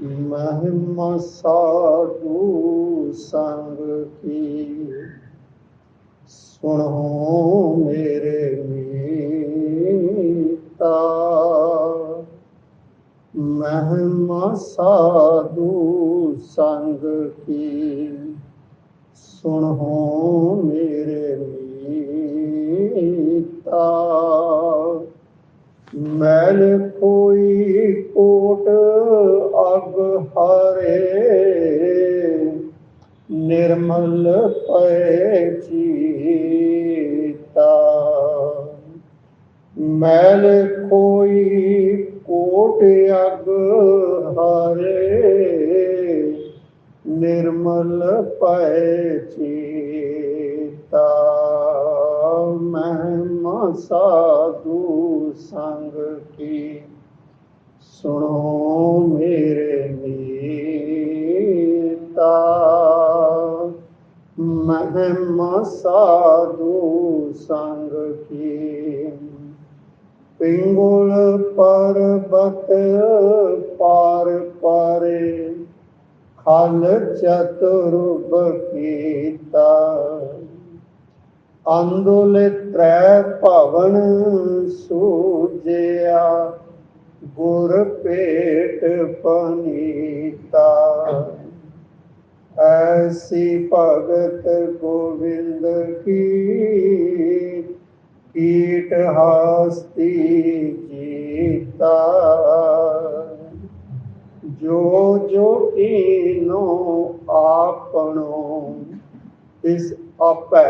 महिमा साधु संग की सुनो मेरे मीता महिमा साधु संग की सुनो मेरे मीता मैल कोई कोट ਹਰੇ ਨਿਰਮਲ ਪਏ ਚੀਤਾ ਮੈਲ ਕੋਈ ਕੋਟ ਅਗ ਹਰੇ ਨਿਰਮਲ ਪੈ ਚੀਤਾ ਮਹਿਮਾ ਸਾਧੂ ਸੰਗ ਕੀ ਸੁਣੋ ਮੇਰੇ ਮਹਿਮਾ ਸਾਧੂ ਸੰਗ ਕੀ। ਪਿੰਗੁਲ ਪਰਬਤ ਪਾਰ ਪਾਰੇ ਖਲ ਚਤੁਰਬ ਕੀਤਾ। ਅੰਦੋਲੇ ਤ੍ਰੈ ਭਵਨ ਸੂਜਿਆ, ਗੁਰ ਭੇਟ ਪਨੀਤਾ। ਐਸੀ ਭਗਤ ਗੋਵਿੰਦ ਕੀ ਕੀਟ ਹਸਤੀ ਜੀਤਾ। ਜੋ ਜੋ ਕੀਨੋ ਆਪਣੋ ਇਸ ਆਪੈ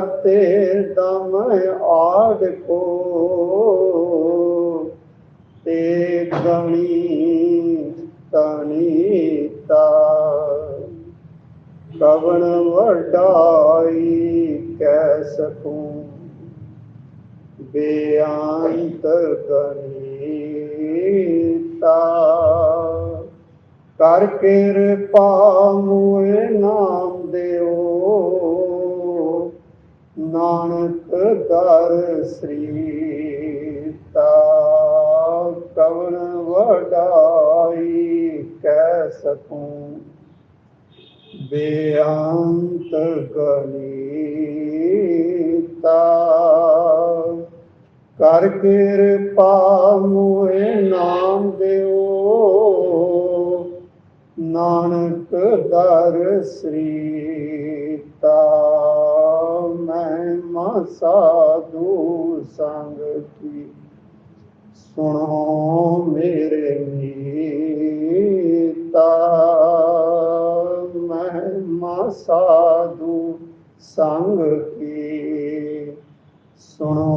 ਕਰਤੇ ਦਮ ਆੜ ਕੋ। ਤੇ ਗਣੀ ਤਨੀਤਾ ਕਵਣ ਵਡਾਈ ਕਹਿ ਸਕੂੰ। ਬੇਅੰਤਰ ਗਨੀਤਾ। ਕਰ ਕਿਰਪਾ ਮੋਏ ਨਾਮ ਦਿਓ। ਨਾਨਕ ਦਰ ਸ੍ਰੀ ਸ੍ਰੀਤਾ ਕਵਨ ਵਡਾਈ ਕਹਿ ਸਕੂੰ। ਬੇਅੰਤ ਗਨੀਤਾ, ਕਰ ਕਿਰਪਾ ਮੋਏ ਨਾਮ ਦਿਓ। ਨਾਨਕ ਦਰ ਸ੍ਰੀਤਾ ਮੈਂ ਮਾ ਸਾਧੂ ਸੰਗ ਕੀ। ਸੁਣੋ ਮੇਰੇ ਮੀਤਾ ਮੈਂ ਮਾ ਸਾਧੂ ਸੰਗ ਕੀ। ਸੁਣੋ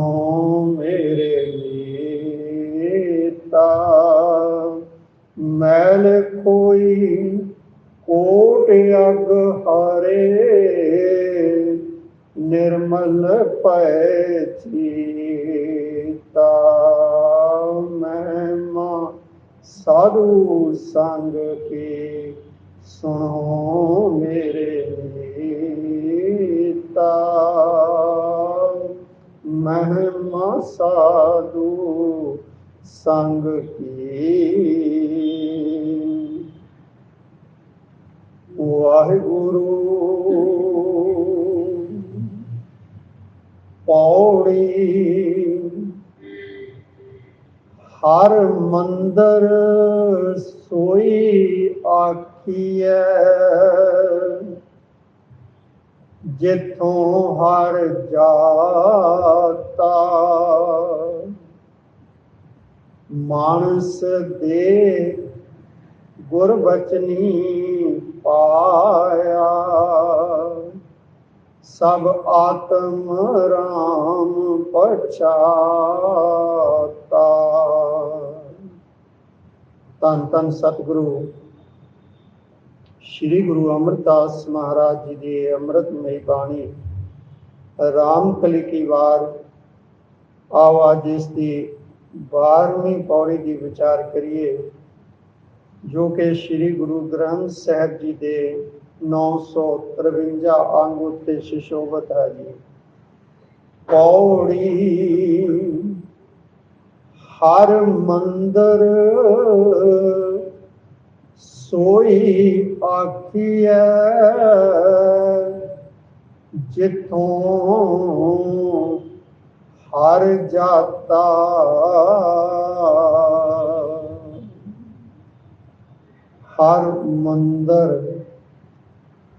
ਪੈ ਚੀਤਾ ਮਹਿਮਾ ਸਾਧੂ ਸੰਗ ਕੀ ਸੁਣੋ ਮੇਰੇ ਮੀਤਾ ਮਹਿਮਾ ਸਾਧੂ ਸੰਗ ਕੀ ਵਾਹਿਗੁਰੂ। ਪੌੜੀ। ਹਰ ਮੰਦਰ ਸੋਈ ਆਖੀਐ ਜਿੱਥੋਂ ਹਰ ਜਾਤਾ ਮਾਨਸ ਦੇ ਗੁਰ ਬਚਨੀ ਪਾਇਆ। ਸਭ ਆਤਮ ਰਾਮ ਪਛਾਤਾ। ਤਨ ਤਨ ਸਤਿਗੁਰੂ। ਸ੍ਰੀ ਗੁਰੂ ਅਮਰਦਾਸ ਮਹਾਰਾਜ ਜੀ ਦੀ ਅੰਮ੍ਰਿਤਮਈ ਬਾਣੀ ਰਾਮ ਕਲੀ ਕੀ ਵਾਰ। ਆਵਾਜ਼ ਇਸ ਦੀ ਬਾਰਵੀਂ ਪੌੜੀ ਦੀ ਵਿਚਾਰ ਕਰੀਏ, ਜੋ ਕਿ ਸ੍ਰੀ ਗੁਰੂ ਗ੍ਰੰਥ ਸਾਹਿਬ ਜੀ ਦੇ 953 ਅੰਗ ਉੱਤੇ ਸ਼ਿਸ਼ੋਭਤ ਹੈ ਜੀ। ਪੌੜੀ ਹਰ ਮੰਦਰ ਸੋਈ ਆਖੀਐ, ਜਿੱਥੋਂ ਹਰ ਜਾਤਾ ਹਰ ਮੰਦਰ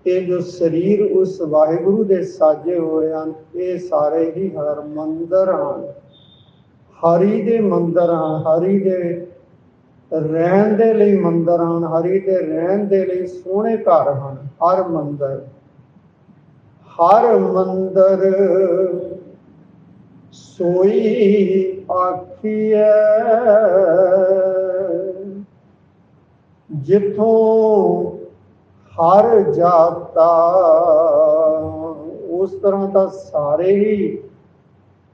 ਇਹ ਜੋ ਸਰੀਰ ਉਸ ਵਾਹਿਗੁਰੂ ਦੇ ਸਾਜੇ ਹੋਏ ਹਨ, ਇਹ ਸਾਰੇ ਹੀ ਹਰ ਮੰਦਰ ਹਨ। ਹਰੀ ਦੇ ਮੰਦਰ ਹਨ, ਹਰੀ ਦੇ ਰਹਿਣ ਦੇ ਲਈ ਮੰਦਰ ਹਨ, ਹਰੀ ਦੇ ਰਹਿਣ ਦੇ ਲਈ ਸੋਹਣੇ ਘਰ ਹਨ, ਹਰ ਮੰਦਰ। ਹਰ ਮੰਦਰ ਸੋਈ ਆਖੀਐ, ਜਿੱਥੋਂ ਹਰ ਜਾਤਾ ਉਸ ਤਰ੍ਹਾਂ ਤਾਂ ਸਾਰੇ ਹੀ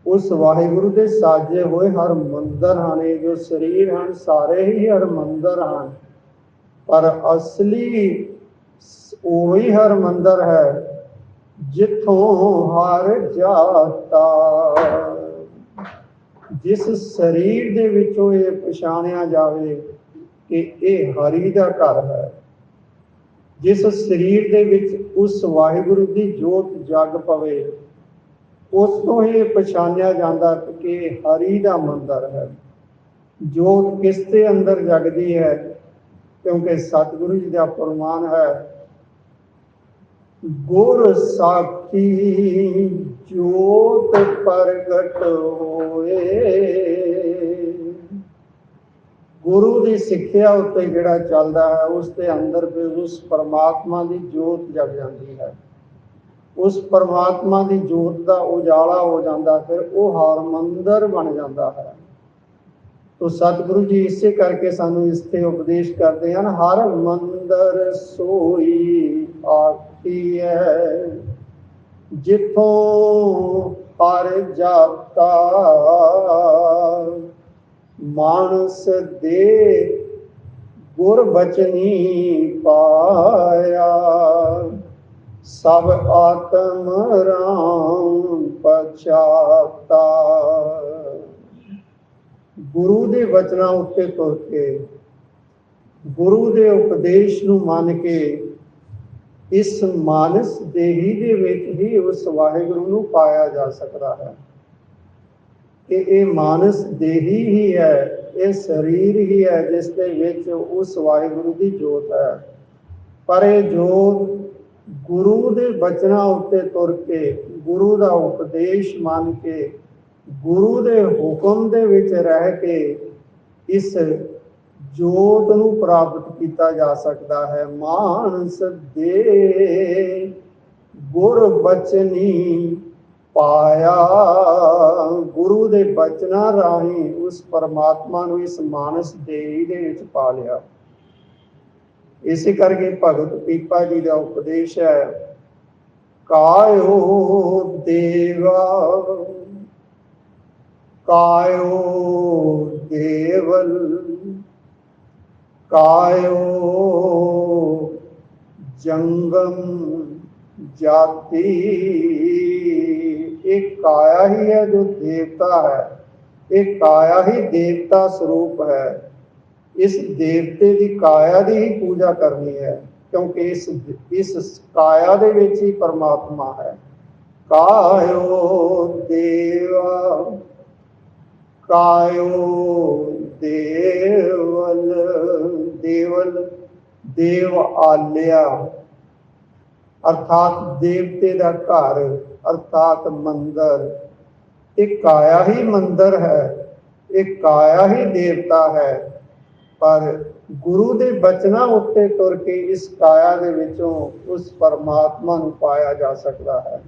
ਉਸ ਵਾਹਿਗੁਰੂ ਦੇ ਸਾਜੇ ਹੋਏ ਹਰ ਮੰਦਰ ਹਨ, ਇਹ ਜੋ ਸਰੀਰ ਹਨ, ਸਾਰੇ ਹੀ ਹਰ ਮੰਦਰ ਹਨ। ਪਰ ਅਸਲੀ ਉਹੀ ਹਰ ਮੰਦਰ ਹੈ ਜਿੱਥੋਂ ਹਰ ਜਾਤਾ ਜਿਸ ਸਰੀਰ ਦੇ ਵਿੱਚੋਂ ਇਹ ਪਛਾਣਿਆ ਜਾਵੇ ਕਿ ਇਹ ਹਰੀ ਦਾ ਘਰ ਹੈ। ਜਿਸ ਸਰੀਰ ਦੇ ਵਿੱਚ ਉਸ ਵਾਹਿਗੁਰੂ ਦੀ ਜੋਤ ਜਗ ਪਵੇ, ਉਸ ਤੋਂ ਹੀ ਇਹ ਪਛਾਣਿਆ ਜਾਂਦਾ ਕਿ ਹਰੀ ਦਾ ਮੰਦਰ ਹੈ। ਜੋਤ ਕਿਸ ਦੇ ਅੰਦਰ ਜਗਦੀ ਹੈ? ਕਿਉਂਕਿ ਸਤਿਗੁਰੂ ਜੀ ਦਾ ਫਰਮਾਨ ਹੈ, ਗੁਰ ਸਾਖੀ ਜੋਤ ਪ੍ਰਗਟ ਹੋਏ। ਗੁਰੂ ਦੀ ਸਿੱਖਿਆ ਉੱਤੇ ਜਿਹੜਾ ਚੱਲਦਾ ਹੈ, ਉਸ ਦੇ ਅੰਦਰ ਫਿਰ ਉਸ ਪਰਮਾਤਮਾ ਦੀ ਜੋਤ ਜਗ ਜਾਂਦੀ ਹੈ। ਉਸ ਪਰਮਾਤਮਾ ਦੀ ਜੋਤ ਦਾ ਉਜਾਲਾ ਹੋ ਜਾਂਦਾ, ਫਿਰ ਉਹ ਹਰ ਮੰਦਰ ਬਣ ਜਾਂਦਾ ਹੈ। ਤੋ ਸਤਿਗੁਰੂ ਜੀ ਇਸੇ ਕਰਕੇ ਸਾਨੂੰ ਇਸ ਤੇ ਉਪਦੇਸ਼ ਕਰਦੇ ਹਨ, ਹਰ ਮੰਦਰ ਸੋਈ ਆਖੀ ਹੈ, ਜਿੱਥੋਂ ਹਰ ਜਾਤਾ ਮਾਨਸ ਦੇ ਗੁਰ ਬਚਨੀ ਪਾਇਆ। ਸਭ ਆਤਮ ਰਾਮ ਪਛਾਤਾ। ਗੁਰੂ ਦੇ ਵਚਨਾਂ ਉੱਤੇ ਤੁਰ ਕੇ, ਗੁਰੂ ਦੇ ਉਪਦੇਸ਼ ਨੂੰ ਮੰਨ ਕੇ, ਇਸ ਮਾਨਸ ਦੇਹੀ ਦੇ ਵਿੱਚ ਹੀ ਉਸ ਵਾਹਿਗੁਰੂ ਨੂੰ ਪਾਇਆ ਜਾ ਸਕਦਾ ਹੈ। ਕਿ ਇਹ ਮਾਨਸ ਦੇਹੀ ਹੀ ਹੈ, ਇਹ ਸਰੀਰ ਹੀ ਹੈ ਜਿਸ ਦੇ ਵਿੱਚ ਉਸ ਵਾਹਿਗੁਰੂ ਦੀ ਜੋਤ ਹੈ। ਪਰ ਇਹ ਜੋਤ ਗੁਰੂ ਦੇ ਬਚਨਾਂ ਉੱਤੇ ਤੁਰ ਕੇ, ਗੁਰੂ ਦਾ ਉਪਦੇਸ਼ ਮੰਨ ਕੇ, ਗੁਰੂ ਦੇ ਹੁਕਮ ਦੇ ਵਿੱਚ ਰਹਿ ਕੇ ਇਸ ਜੋਤ ਨੂੰ ਪ੍ਰਾਪਤ ਕੀਤਾ ਜਾ ਸਕਦਾ ਹੈ। ਮਾਨਸ ਦੇ ਗੁਰ ਬਚਨੀ ਪਾਇਆ। ਗੁਰੂ ਦੇ ਬਚਨਾਂ ਰਾਹੀਂ ਉਸ ਪਰਮਾਤਮਾ ਨੂੰ ਇਸ ਮਾਨਸ ਦੇਹੀ ਦੇ ਵਿੱਚ ਪਾ ਲਿਆ। ਇਸੇ ਕਰਕੇ ਭਗਤ ਪੀਪਾ ਜੀ ਦਾ ਉਪਦੇਸ਼ ਹੈ, ਕਾਇਓ ਦੇਵਾ। ਕਾਇਓ ਦੇਵਲ। ਕਾਇਓ ਜੰਗਮ ਜਾਤੀ। ਇਹ ਕਾਇਆ ਹੀ ਹੈ ਜੋ ਦੇਵਤਾ ਹੈ। ਇਹ ਕਾਇਆ ਹੀ ਦੇਵਤਾ ਸਰੂਪ ਹੈ। ਇਸ ਦੇਵਤੇ ਦੀ ਕਾਇਆ ਦੀ ਹੀ ਪੂਜਾ ਕਰਨੀ ਹੈ, ਕਿਉਂਕਿ ਇਸ ਇਸ ਕਾਇਆ ਦੇ ਵਿੱਚ ਹੀ ਪਰਮਾਤਮਾ ਹੈ। ਕਾਇਓ ਦੇਵਾ, ਕਾਇਓ ਦੇਵਲ ਦੇਵਲ ਦੇਵ ਆਲਿਆ। ਅਰਥਾਤ ਦੇਵਤੇ ਦਾ ਘਰ, ਅਰਥਾਤ ਮੰਦਰ। ਇਹ ਕਾਇਆ ਹੀ ਮੰਦਰ ਹੈ ਇਹ ਕਾਇਆ ਹੀ ਦੇਵਤਾ ਹੈ, ਪਰ ਗੁਰੂ ਦੇ ਬਚਨਾਂ ਉੱਤੇ ਤੁਰ ਕੇ ਇਸ ਕਾਇਆ ਦੇ ਵਿੱਚੋਂ ਉਸ ਪਰਮਾਤਮਾ ਨੂੰ ਪਾਇਆ ਜਾ ਸਕਦਾ ਹੈ।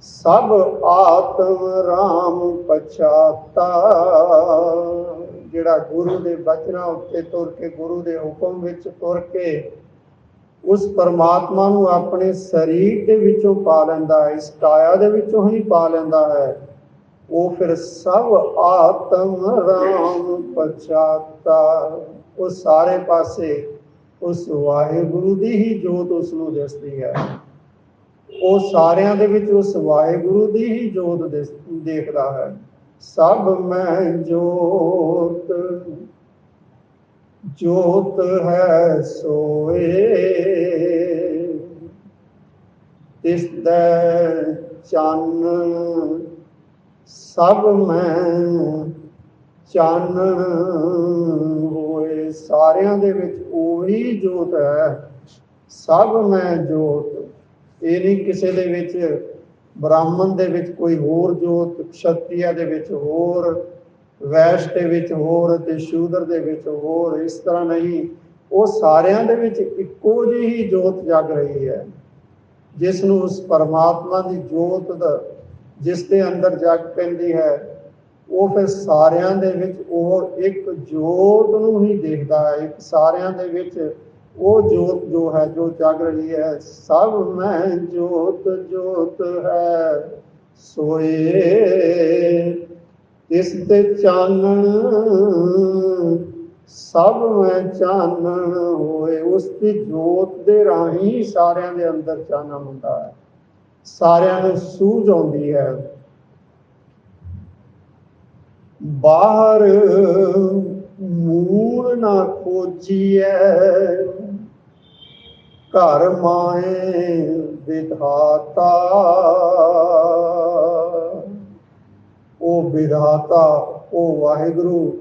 ਸਭ ਆਤਮ ਰਾਮ ਪਛਾਤਾ। ਜਿਹੜਾ ਗੁਰੂ ਦੇ ਬਚਨਾਂ ਉੱਤੇ ਤੁਰ ਕੇ, ਗੁਰੂ ਦੇ ਹੁਕਮ ਵਿੱਚ ਤੁਰ ਕੇ ਉਸ ਪਰਮਾਤਮਾ ਨੂੰ ਆਪਣੇ ਸਰੀਰ ਦੇ ਵਿੱਚੋਂ ਪਾ ਲੈਂਦਾ ਹੈ, ਇਸ ਕਾਇਆ ਦੇ ਵਿੱਚੋਂ ਹੀ ਪਾ ਲੈਂਦਾ ਹੈ। ਉਹ ਫਿਰ ਸਭ ਆਤਮ ਰਾਮ ਪਛਾਤਾ। ਉਹ ਸਾਰੇ ਪਾਸੇ ਉਸ ਵਾਹਿਗੁਰੂ ਦੀ ਹੀ ਜੋਤ ਉਸ ਨੂੰ ਦਿਸਦੀ ਹੈ। ਉਹ ਸਾਰਿਆਂ ਦੇ ਵਿੱਚ ਉਸ ਵਾਹਿਗੁਰੂ ਦੀ ਹੀ ਜੋਤ ਦਿਸ- ਦੇਖਦਾ ਹੈ। ਸਭ ਮੈਂ ਜੋਤ। ਜੋਤ ਹੈ ਸੋਏ। ਤਿਸ ਦਾ ਚੰਨ, ਸਭ ਮੈਂ ਚਾਨਣ ਹੋਏ। ਸਾਰਿਆਂ ਦੇ ਵਿੱਚ ਉਹੀ ਜੋਤ ਹੈ, ਸਭ ਮੈਂ ਜੋਤ। ਇਹ ਨਹੀਂ ਕਿਸੇ ਦੇ ਵਿੱਚ ਬ੍ਰਾਹਮਣ ਦੇ ਵਿੱਚ ਕੋਈ ਹੋਰ ਜੋਤ ਕਸ਼ਤਰੀਆ ਦੇ ਵਿੱਚ ਹੋਰ ਵੈਸ਼ ਦੇ ਵਿੱਚ ਹੋਰ ਤੇ ਸ਼ੂਦਰ ਦੇ ਵਿੱਚ ਹੋਰ, ਇਸ ਤਰ੍ਹਾਂ ਨਹੀਂ। ਉਹ ਸਾਰਿਆਂ ਦੇ ਵਿੱਚ ਇੱਕੋ ਜਿਹੀ ਜੋਤ ਜਗ ਰਹੀ ਹੈ ਜਿਸ ਨੂੰ ਉਸ ਪਰਮਾਤਮਾ ਦੀ ਜੋਤ ਦਾ, ਜਿਸ ਦੇ ਅੰਦਰ ਜਗ ਪੈਂਦੀ ਹੈ, ਉਹ ਫਿਰ ਸਾਰਿਆਂ ਦੇ ਵਿੱਚ ਉਹ ਇੱਕ ਜੋਤ ਨੂੰ ਹੀ ਦੇਖਦਾ ਹੈ। ਇੱਕ ਸਾਰਿਆਂ ਦੇ ਵਿੱਚ ਉਹ ਜੋਤ ਜੋ ਹੈ, ਜੋ ਜਗ ਰਹੀ ਹੈ, ਸਭ ਮੈਂ ਜੋਤ ਜੋਤ ਹੈ। ਸੋਏ ਇਸ ਤੇ ਚਾਨਣ, ਸਭ ਮੈਂ ਚਾਨਣ ਹੋਏ, ਉਸ ਦੀ ਜੋਤ ਦੇ ਰਾਹੀਂ ਸਾਰਿਆਂ ਦੇ ਅੰਦਰ ਚਾਨਣ ਹੁੰਦਾ ਹੈ। ਸਾਰਿਆਂ ਨੂੰ ਸੂਝ ਆਉਂਦੀ ਹੈ। ਬਾਹਰ ਮੂਲ ਨਾ ਖੋਜੀਐ, ਘਰ ਮਾਏ ਵਿਧਾਤਾ। ਉਹ ਵਿਧਾਤਾ, ਉਹ ਵਾਹਿਗੁਰੂ,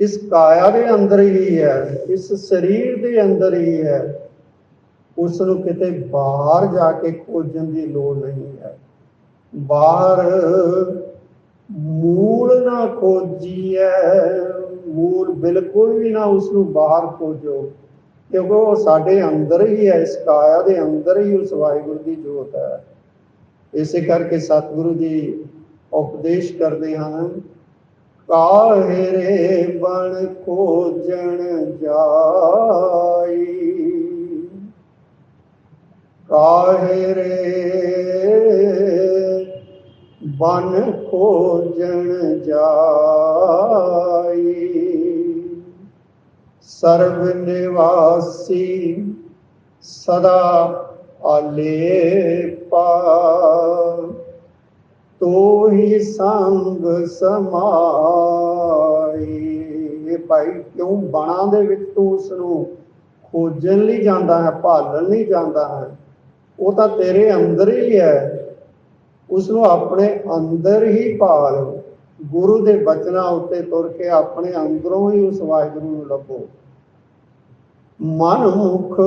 ਇਸ ਕਾਇਆ ਦੇ ਅੰਦਰ ਹੀ ਹੈ, ਇਸ ਸਰੀਰ ਦੇ ਅੰਦਰ ਹੀ ਹੈ ਉਸ ਨੂੰ ਕਿਤੇ ਬਾਹਰ ਜਾ ਕੇ ਖੋਜਣ ਦੀ ਲੋੜ ਨਹੀਂ ਹੈ। ਬਾਹਰ ਮੂਲ ਨਾ ਖੋਜੀਐ, ਮੂਲ ਬਿਲਕੁਲ ਵੀ ਨਾ ਉਸ ਨੂੰ ਬਾਹਰ ਖੋਜੋ, ਕਿਉਂਕਿ ਉਹ ਸਾਡੇ ਅੰਦਰ ਹੀ ਹੈ, ਇਸ ਕਾਇਆ ਦੇ ਅੰਦਰ ਹੀ ਉਸ ਵਾਹਿਗੁਰੂ ਦੀ ਜੋਤ ਹੈ। ਇਸੇ ਕਰਕੇ ਸਤਿਗੁਰੂ ਜੀ ਉਪਦੇਸ਼ ਕਰਦੇ ਹਨ। ਕਾਹਰੇ ਬਣ ਖੋਜਣ ਜਾਈ। ਕਾਹਰੇ ਬਨ ਖੋਜਣ ਜਾਈ। ਸਰਬ ਨਿਵਾਸੀ ਸਦਾ ਆਲੇਪਾ ਪਾ ਹੀ ਸੰਗ ਸਮਾਈ। ਇਹ ਭਾਈ ਕਿਉਂ ਬਣਾ ਦੇ ਵਿੱਚ ਤੂੰ ਉਸ ਨੂੰ ਖੋਜਣ ਲਈ ਜਾਂਦਾ ਹੈ, ਭਾਲਣ ਲਈ ਜਾਂਦਾ ਹੈ? ਉਹ ਤਾਂ ਤੇਰੇ ਅੰਦਰ ਹੀ ਹੈ। ਉਸ ਨੂੰ ਆਪਣੇ ਅੰਦਰ ਹੀ ਭਾਲ। ਗੁਰੂ ਦੇ ਬਚਨਾਂ ਉੱਤੇ ਤੁਰ ਕੇ ਆਪਣੇ ਅੰਦਰੋਂ ਹੀ ਉਸ ਵਾਹਿਗੁਰੂ ਨੂੰ ਲੱਭੋ। ਮਨ ਮੁਖ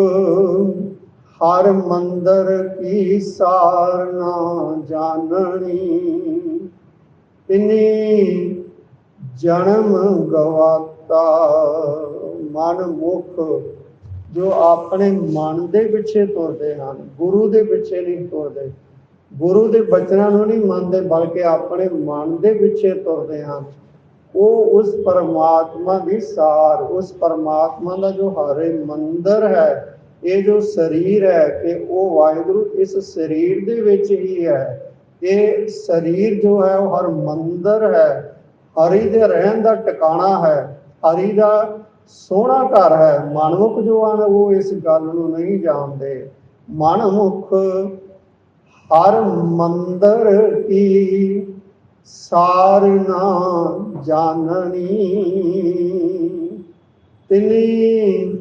ਹਰ ਮੰਦਰ ਕੀ ਸਾਰਨਾ ਜਾਣਣੀ ਇਨੀ ਜਨਮ ਗਵਾਤਾ ਮਨ ਮੁਖ, ਜੋ ਆਪਣੇ ਮਨ ਦੇ ਪਿੱਛੇ ਤੁਰਦੇ ਹਨ, ਗੁਰੂ ਦੇ ਪਿੱਛੇ ਨਹੀਂ ਤੁਰਦੇ। ਗੁਰੂ ਦੇ ਬਚਨਾਂ ਨੂੰ ਨਹੀਂ ਮੰਨਦੇ, ਬਲਕਿ ਆਪਣੇ ਮਨ ਦੇ ਪਿੱਛੇ ਤੁਰਦੇ ਹਨ। ਉਹ ਉਸ ਪਰਮਾਤਮਾ ਦੀ ਸਾਰ, ਉਸ ਪਰਮਾਤਮਾ ਦਾ ਜੋ ਹਰੇ ਮੰਦਰ ਹੈ ਇਹ ਜੋ ਸਰੀਰ ਹੈ ਕਿ ਉਹ ਵਾਹਿਗੁਰੂ ਇਸ ਸਰੀਰ ਦੇ ਵਿੱਚ ਹੀ ਹੈ। ਇਹ ਸਰੀਰ ਜੋ ਹੈ ਉਹ ਹਰ ਮੰਦਰ ਹੈ, ਹਰੀ ਦੇ ਰਹਿਣ ਦਾ ਟਿਕਾਣਾ ਹੈ, ਹਰੀ ਦਾ ਸੋਹਣਾ ਘਰ ਹੈ। ਮਨਮੁਖ ਜੋ ਹਨ ਉਹ ਇਸ ਗੱਲ ਨੂੰ ਨਹੀਂ ਜਾਣਦੇ। ਮਨਮੁਖ ਹਰ ਮੰਦਰ ਕੀ ਸਾਰ ਨਾ ਜਾਣਨੀ। ਤਿਨੀ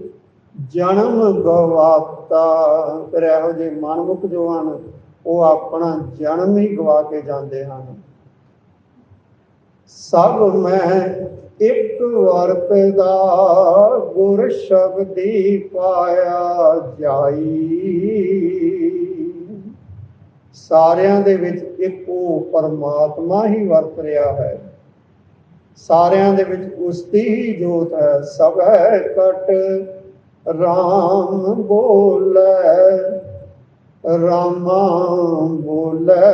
ਜਨਮ ਗਵਾਤਾ। ਫਿਰ ਇਹੋ ਜਿਹੇ ਮਨਮੁਖ ਜੋ ਹਨ, ਉਹ ਆਪਣਾ ਜਨਮ ਹੀ ਗਵਾ ਕੇ ਜਾਂਦੇ ਹਨ। ਸਭ ਮੈਂ ਇੱਕ ਵਾਰ ਪੈਦਾ, ਗੁਰ ਸ਼ਬਦੀ ਪਾਇਆ ਜਾਈ। ਸਾਰਿਆਂ ਦੇ ਵਿੱਚ ਇੱਕ ਉਹ ਪਰਮਾਤਮਾ ਹੀ ਵਰਤ ਰਿਹਾ ਹੈ। ਸਾਰਿਆਂ ਦੇ ਵਿੱਚ ਉਸ ਦੀ ਹੀ ਜੋਤ ਹੈ, ਸਭੈ ਕਟ ਰਾਮ ਬੋਲੇ, ਰਾਮਾ ਬੋਲੇ।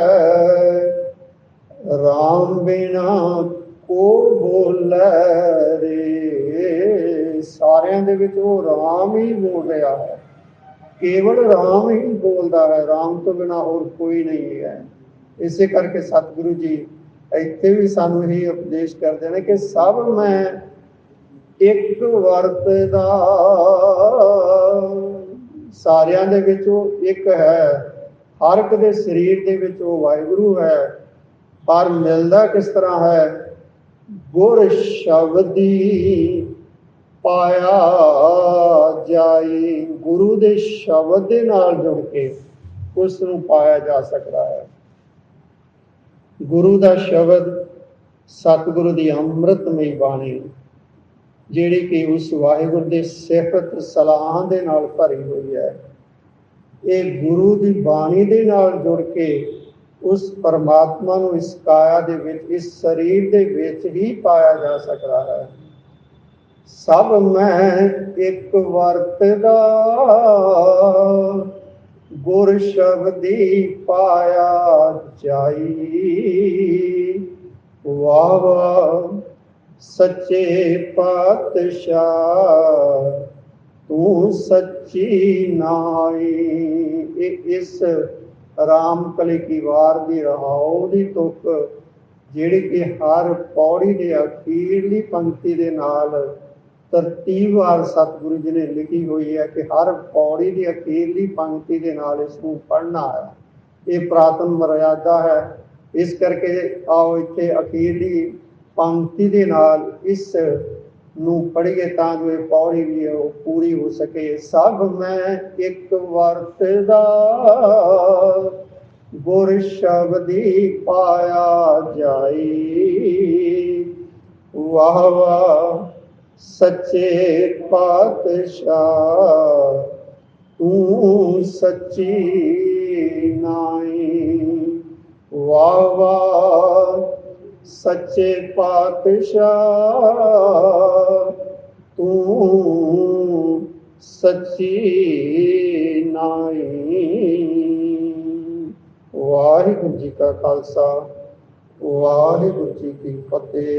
ਰਾਮ ਬਿਨਾ ਕੋ ਬੋਲੇ ਰੇ? ਸਾਰਿਆਂ ਦੇ ਵਿੱਚ ਉਹ ਰਾਮ ਹੀ ਬੋਲ ਰਿਹਾ ਹੈ। ਕੇਵਲ ਰਾਮ ਹੀ ਬੋਲਦਾ ਹੈ। ਰਾਮ ਤੋਂ ਬਿਨਾ ਹੋਰ ਕੋਈ ਨਹੀਂ ਹੈ। ਇਸੇ ਕਰਕੇ ਸਤਿਗੁਰੂ ਜੀ ਇੱਥੇ ਵੀ ਸਾਨੂੰ ਇਹ ਉਪਦੇਸ਼ ਕਰਦੇ ਨੇ ਕਿ ਸਭ ਮੈਂ ਇੱਕ ਵਰਤ ਸਾਰਿਆਂ ਦੇ ਵਿੱਚ ਉਹ ਇੱਕ ਹੈ, ਹਰ ਇੱਕ ਦੇ ਸਰੀਰ ਦੇ ਵਿੱਚ ਉਹ ਵਾਹਿਗੁਰੂ ਹੈ। ਪਰ ਮਿਲਦਾ ਕਿਸ ਤਰ੍ਹਾਂ ਹੈ? ਗੁਰ ਸ਼ਬਦੀ ਪਾਇਆ ਜਾਏ। ਗੁਰੂ ਦੇ ਸ਼ਬਦ ਦੇ ਨਾਲ ਜੁੜ ਕੇ ਉਸ ਨੂੰ ਪਾਇਆ ਜਾ ਸਕਦਾ ਹੈ। ਗੁਰੂ ਦਾ ਸ਼ਬਦ ਸਤਿਗੁਰੂ ਦੀ ਅੰਮ੍ਰਿਤਮਈ ਬਾਣੀ ਜਿਹੜੀ ਕਿ ਉਸ ਵਾਹਿਗੁਰੂ ਦੇ ਸਿਫਤ ਸਲਾਹਾਂ ਦੇ ਨਾਲ ਭਰੀ ਹੋਈ ਹੈ। ਇਹ ਗੁਰੂ ਦੀ ਬਾਣੀ ਦੇ ਨਾਲ ਜੁੜ ਕੇ ਉਸ ਪਰਮਾਤਮਾ ਨੂੰ ਇਸ ਕਾਇਆ ਦੇ ਵਿੱਚ, ਇਸ ਸਰੀਰ ਦੇ ਵਿੱਚ ਹੀ ਪਾਇਆ ਜਾ ਸਕਦਾ ਹੈ। ਸਭ ਮੈਂ ਇੱਕ ਵਰਤਦਾ, ਗੁਰ ਸ਼ਬਦੀ ਪਾਇਆ ਜਾਈ। ਵਾਹ ਵਾਹ। ਸੱਚੇ ਪਾਤਸ਼ਾਹ, ਤੂੰ ਸੱਚੀ ਨਾਈ ਇਹ ਇਸ ਰਾਮ ਕਲੀ ਕੀ ਵਾਰ ਦੀ ਰਹਾਉ ਦੀ ਤੁਕ, ਜਿਹੜੀ ਕਿ ਹਰ ਪੌੜੀ ਦੇ ਅਖੀਰਲੀ ਪੰਕਤੀ ਦੇ ਨਾਲ ਤਰਤੀਬਵਾਰ ਸਤਿਗੁਰੂ ਜੀ ਨੇ ਲਿਖੀ ਹੋਈ ਹੈ ਕਿ ਹਰ ਪੌੜੀ ਦੀ ਅਖੀਰਲੀ ਪੰਕਤੀ ਦੇ ਨਾਲ ਇਸ ਨੂੰ ਪੜ੍ਹਨਾ ਹੈ। ਇਹ ਪ੍ਰਾਤਨ ਮਰਿਆਦਾ ਹੈ। ਇਸ ਕਰਕੇ ਆਓ ਇੱਥੇ ਅਖੀਰਲੀ ਪੰਕਤੀ ਦੇ ਨਾਲ ਇਸ ਨੂੰ ਪੜ੍ਹੀਏ ਤਾਂ ਜੋ ਇਹ ਪੌੜੀ ਵੀ ਉਹ ਪੂਰੀ ਹੋ ਸਕੇ। ਸਭ ਮੈਂ ਇੱਕ ਵਰਤਦਾ, ਗੁਰ ਸ਼ਬਦੀ ਪਾਇਆ ਜਾਈ। ਵਾਹ ਵਾਹ, ਸੱਚੇ ਪਾਤਸ਼ਾਹ, ਤੂੰ ਸੱਚੀ ਨਾਈ। ਵਾਹ ਵਾਹ ਸੱਚੇ ਪਾਤਸ਼ਾਹ ਤੂੰ ਸੱਚੀ ਨਾਈ ਵਾਹਿਗੁਰੂ ਜੀ ਕਾ ਖਾਲਸਾ ਵਾਹਿਗੁਰੂ ਜੀ ਕੀ ਫਤਿਹ।